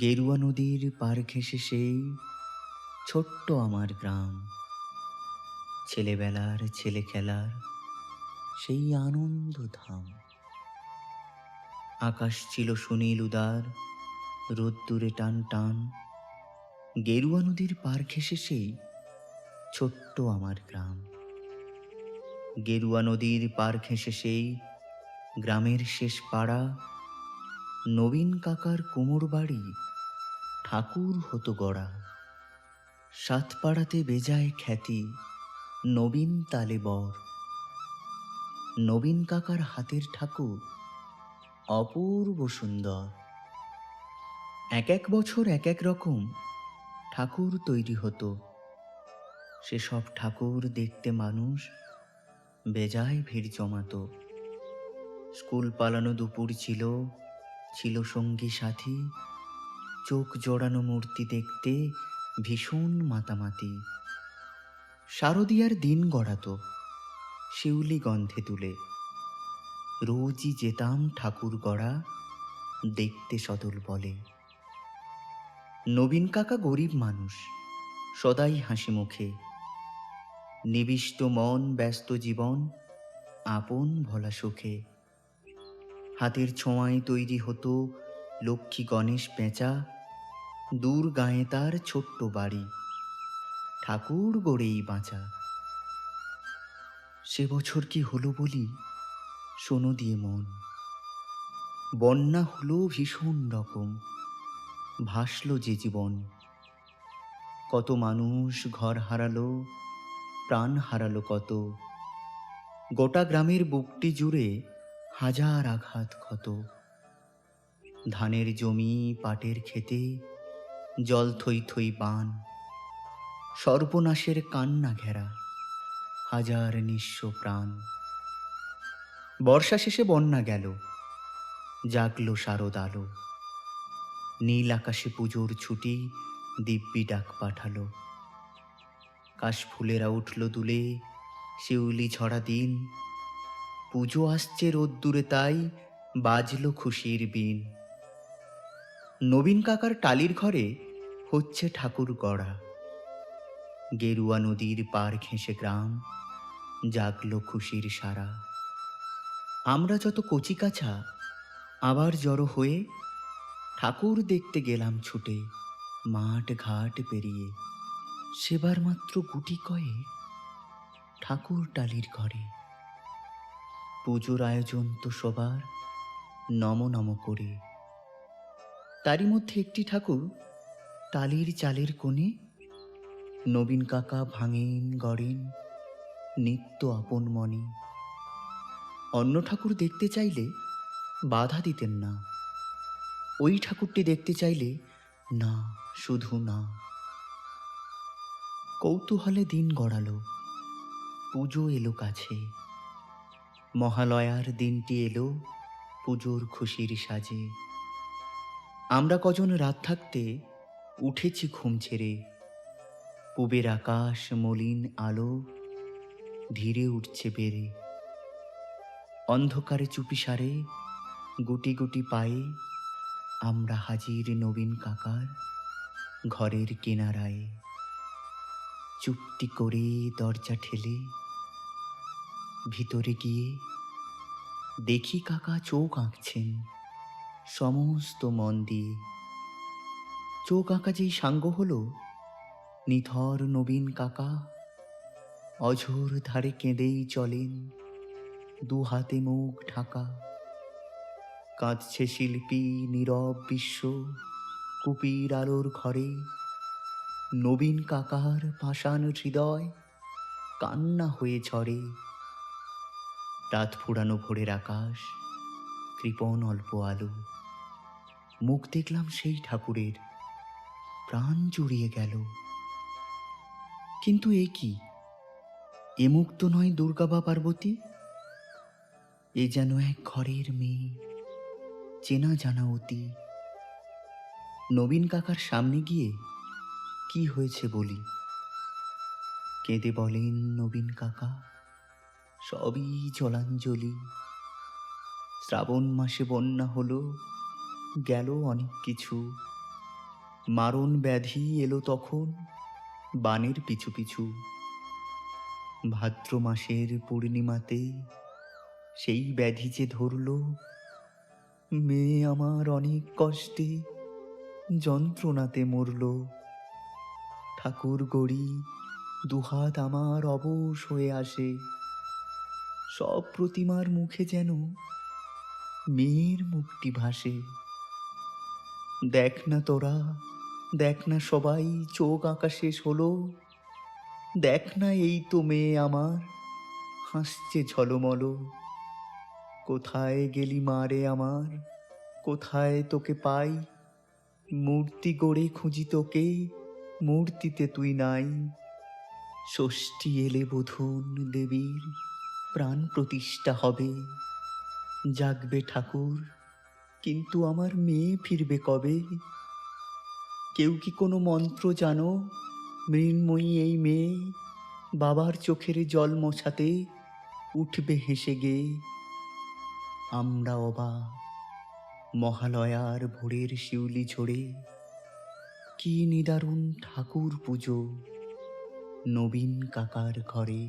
গেরুয়া নদীর পার ঘেঁষে সেই ছোট্ট আমার গ্রাম। ছেলেবেলার ছেলে খেলার সেই আনন্দ ধাম। আকাশ ছিল সুনীল উদার, রোদ্দুরে টান টান। গেরুয়া নদীর পার ঘেঁষে সেই ছোট্ট আমার গ্রাম। গেরুয়া নদীর পার ঘেঁষে সেই গ্রামের শেষ পাড়া নবীন কাকার কোমর বাড়ি ঠাকুর হতো গড়া। সাতপাড়াতে বেজায় খ্যাতি নবীন তালে বর। নবীন কাকার হাতের ঠাকুর অপূর্ব সুন্দর। এক এক বছর এক এক রকম ঠাকুর তৈরি হতো। সেসব ঠাকুর দেখতে মানুষ বেজায় ভিড় জমাতো। স্কুল পালানো দুপুর ছিল ছিল সঙ্গী সাথী, চোখ জোড়ানো মূর্তি দেখতে ভীষণ মাতামাতি। শারদিয়ার দিন গড়াতো, শিউলি গন্ধে তুলে রোজই যেতাম ঠাকুর গড়া, দেখতে সদল বলে। নবীন কাকা গরিব মানুষ, সদাই হাসি মুখে। নিবিষ্ট মন, ব্যস্ত জীবন, আপন ভোলা সুখে। হাতের ছোঁয়ায় তৈরি হতো লক্ষ্মী গণেশ পেঁচা, দূর গায়ে তার ছোট্ট বাড়ি। ঠাকুর গড়েই বাঁচা। সে বছর কি হলো বলি? শোনো দিয়ে মন। বন্যা হলো ভীষণ রকম, ভাসলো যে জীবন। কত মানুষ ঘর হারালো, প্রাণ হারালো কত। গোটা গ্রামের বুকটি জুড়ে হাজার আঘাত ক্ষত। ধানের জমি, পাটের খেতে জল থই থই বান সর্বনাশের কান্না ঘেরা, হাজার নিঃস্ব প্রাণ। বর্ষা শেষে বন্যা গেল, জাগলো শারদ আলো। নীল আকাশে পুজোর ছুটি দিব্যি ডাক পাঠালো। কাশফুলেরা উঠল দুলে, শিউলি ছড়া দিন পুজো আসছে রোদ্দুরে তাই বাজলো খুশির বিন নবীন কাকার টালির ঘরে হচ্ছে ঠাকুর গড়া। গেরুয়া নদীর পার ঘেঁষে গ্রাম, জাগলো খুশির সারা। আমরা যত কচিকাছা আবার জড়ো হয়ে ঠাকুর দেখতে গেলাম ছুটে, মাঠ ঘাট পেরিয়ে। সেবার মাত্র গুটি কয়ে ঠাকুর টালির ঘরে। পুজোর আয়োজন তো সবার। নম নম করে। তারই মধ্যে একটি ঠাকুর টালির চালের কোণে নবীন কাকা ভাঙেন, গড়েন, নিত্য আপন মনে। অন্য ঠাকুর দেখতে চাইলে বাধা দিতেন না। ওই ঠাকুরটি দেখতে চাইলে না, শুধু না। কৌতূহলে দিন গড়ালো। পুজো এলো কাছে। মহালয়ার দিনটি এলো পুজোর খুশির সাজে। আমরা কজন রাত থাকতে উঠেছি ঘুম ছেড়ে। পুবের আকাশ মলিন আলো ধীরে উঠছে বেড়ে। অন্ধকারে চুপিসারে গুটি গুটি পায়ে আমরা হাজির নবীন কাকার ঘরের কিনারায়। চুপটি করে দরজা ঠেলে ভিতরে গিয়ে দেখি কাকা চোখ আঁকছেন সমস্ত মন দিয়ে। চোখ আঁকা যেই সাঙ্গ হলো, নিথর নবীন কাকা অঝোর ধারে কেঁদেই চলেন, দু হাতে মুখ ঢাকা। কাঁদছে শিল্পী নীরব বিশ্ব, কুপির আলোর ঘরে। নবীন কাকার পাষাণ হৃদয় কান্না হয়ে ঝরে। রাত ফুরানো ভোরের আকাশ, কৃপণ অল্প আলো। মুখ দেখলাম সেই ঠাকুরের, প্রাণ জুড়িয়ে গেল। কিন্তু এ কি? এ মুখ তো নয় দুর্গা বা পার্বতী। এ যেন এক ঘরের মেয়ে, চেনা জানা অতি। নবীন কাকার সামনে গিয়ে কি হয়েছে বলি? কেঁদে বলেন নবীন কাকা সবই জলাঞ্জলি। শ্রাবণ মাসে বন্যা হলো, গেল অনেক কিছু। মারণ ব্যাধি এলো তখন, বানের পিছু পিছু। ভাদ্র মাসের পূর্ণিমাতে সেই ব্যাধি যে ধরল মেয়ে আমার অনেক কষ্টে যন্ত্রণাতে মরল। ঠাকুর গড়ি দুহাত আমার অবশ হয়ে আসে। সব প্রতিমার মুখে যেন মেয়ের মুখটি ভাসে। দেখ না তোরা, দেখ না সবাই চোখ আঁকা শেষ হলো দেখ না এই তো মেয়ে আমার, হাসছে ঝলমল। কোথায় গেলি মারে আমার, কোথায় তোকে পাই? মূর্তি গড়ে খুঁজি তোকে, মূর্তিতে তুই নাই। ষষ্ঠী এলে বোধন দেবীর প্রাণ প্রতিষ্ঠা হবে। জাগবে ঠাকুর, কিন্তু আমার মেয়ে ফিরবে কবে? কেউ কি কোনো মন্ত্র জানো? মৃন্ময়ী এই মেয়ে বাবার চোখের জল মোছাতে উঠবে হেসে গে। আমরা অবা মহালয়ার ভোরের শিউলি ঝরে কি নিদারুণ ঠাকুর পুজো নবীন কাকার ঘরে।